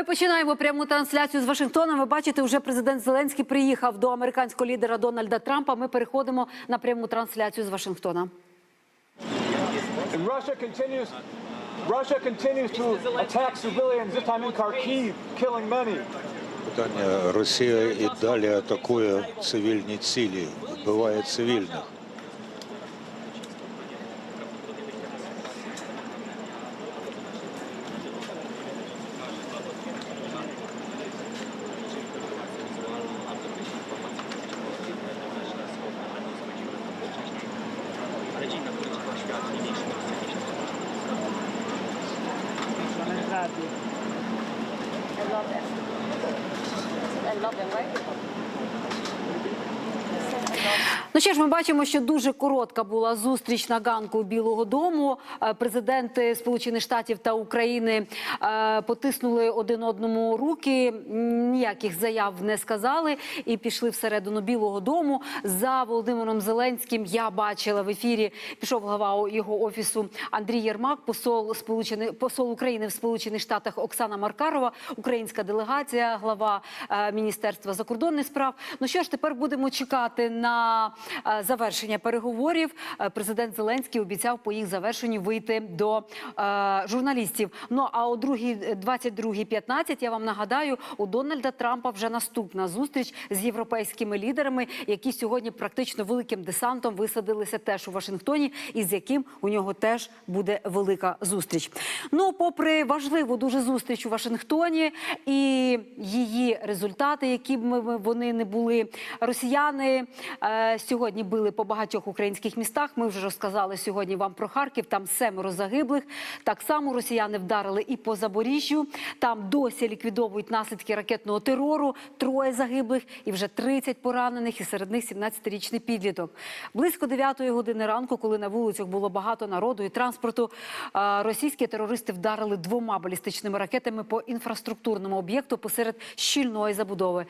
Ми починаємо пряму трансляцію з Вашингтона. Ви бачите, вже президент Зеленський приїхав до американського лідера Дональда Трампа. Ми переходимо на пряму трансляцію з Вашингтона. Russia continues Russia continues to attack civilians, this time in Kharkiv, killing many. Питання Росія і далі атакує цивільні цілі, вбиває цивільних. I love it. I love them, right? Ну що ж, ми бачимо, що дуже коротка була зустріч на ганку Білого Дому. Е, Президенти Сполучених Штатів та України е, потиснули один одному руки, ніяких заяв не сказали і пішли всередину Білого Дому. За Володимиром Зеленським я бачила в ефірі. Пішов глава його офісу Андрій Єрмак, посол Сполучених посол України в Сполучених Штатах Оксана Маркарова, українська делегація, глава е, Міністерства закордонних справ. Ну що ж, тепер будемо чекати на е, завершення переговорів. Е, Президент Зеленський обіцяв по їх завершенню вийти до е, журналістів. Ну а о 22.15, я вам нагадаю, у Дональда Трампа вже наступна зустріч з європейськими лідерами, які сьогодні практично великим десантом висадилися теж у Вашингтоні, і з яким у нього теж буде велика зустріч. Ну, попри важливу дуже зустріч у Вашингтоні і її результати, які б вони не були, росіяни е, сьогодні били по багатьох українських містах. Ми вже розказали сьогодні вам про Харків. Там семеро загиблих. Так само росіяни вдарили і по Запоріжжю. Там досі ліквідовують наслідки ракетного терору. Троє загиблих і вже 30 поранених, і серед них 17-річний підліток. Близько 9 години ранку, коли на вулицях було багато народу і транспорту, е, російські терористи вдарили двома балістичними ракетами по інфраструктурному об'єкту посеред щільної забудови.